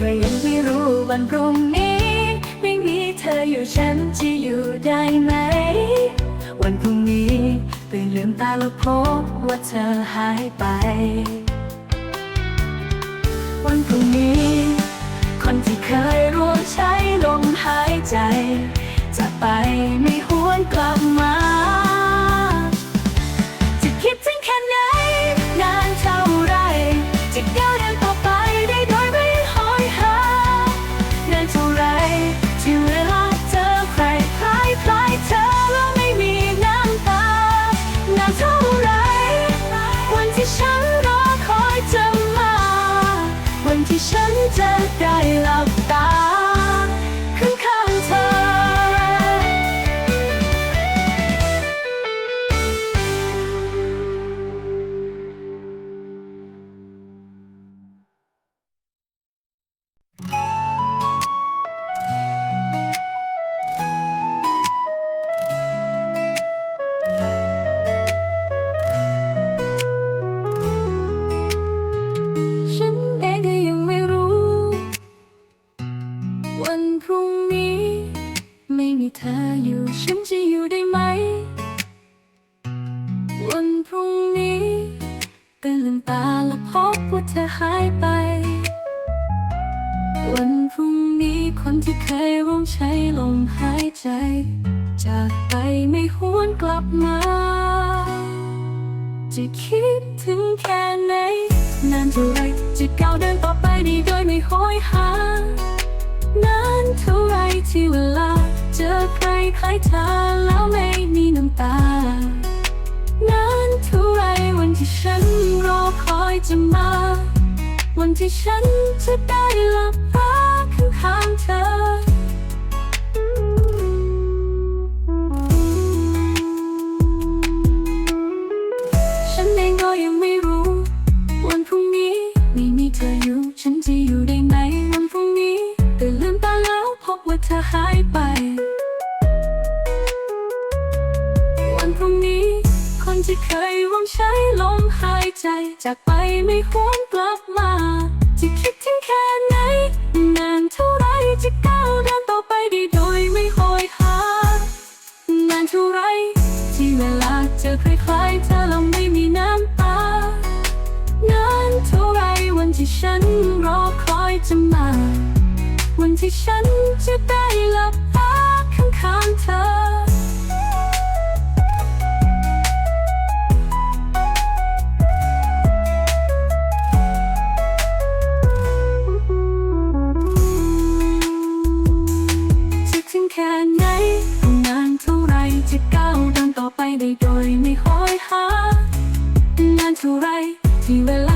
ก็ยังไม่รู้วันพรุ่งนี้ ไม่มีเธออยู่ฉันจะอยู่ได้ไหม วันพรุ่งนี้ตื่นลืมตาแล้วพบว่าเธอหายไป วันพรุ่งนี้ คนที่เคยร่วมใช้ลมหายใจ จะไปไม่ ที่ฉันจะได้หลับตา วันพรุ่งนี้ ไม่มีเธออยู่ ฉันจะอยู่ได้ไหม วันพรุ่งนี้ตื่นลืมตาแล้วพบว่าเธอหายไป วันพรุ่งนี้คนที่เคยร่วมใช้ลมหายใจ จากไปไม่หวนกลับมา จะคิดถึงแค่ไหนนานเท่าไรจะก้าวเดินต่อไปด้โดยไม่โหอยหานา ที่เวลา เจอใครคล้ายเธอแล้วไม่มีน้ำตา นานเท่าไรวันที่ฉันรอคอยจะมา วันที่ฉันจะได้หลับตาข้างๆเธอฉันเองก็ยังไม่รู้ วันพรุ่งนี้ไม่มีเธออยู่ ฉันจะอยู่ เธอหายไป วันพรุ่งนี้ คนที่เคยร่วมใช้ลมหายใจ จากไปไม่หวนกลับมาจะคิดถึงแค่ไหน นานเท่าไรจะก้าวเดินต่อไปได้โดยไม่โหอยหานานเท่าไร ที่เวลาเจอใครคล้ายๆเธอแล้วไม่มีน้ำตานานเท่าไรวันที่ฉันรอคอยจะมา วันที่ฉันจะได้หลับตาข้างๆเธอ จะถึงแค่ไหนนานเท่าไรจะก้าวเดินต่อไปได้โดยไม่หอยหานานเท่าไรที่เวลา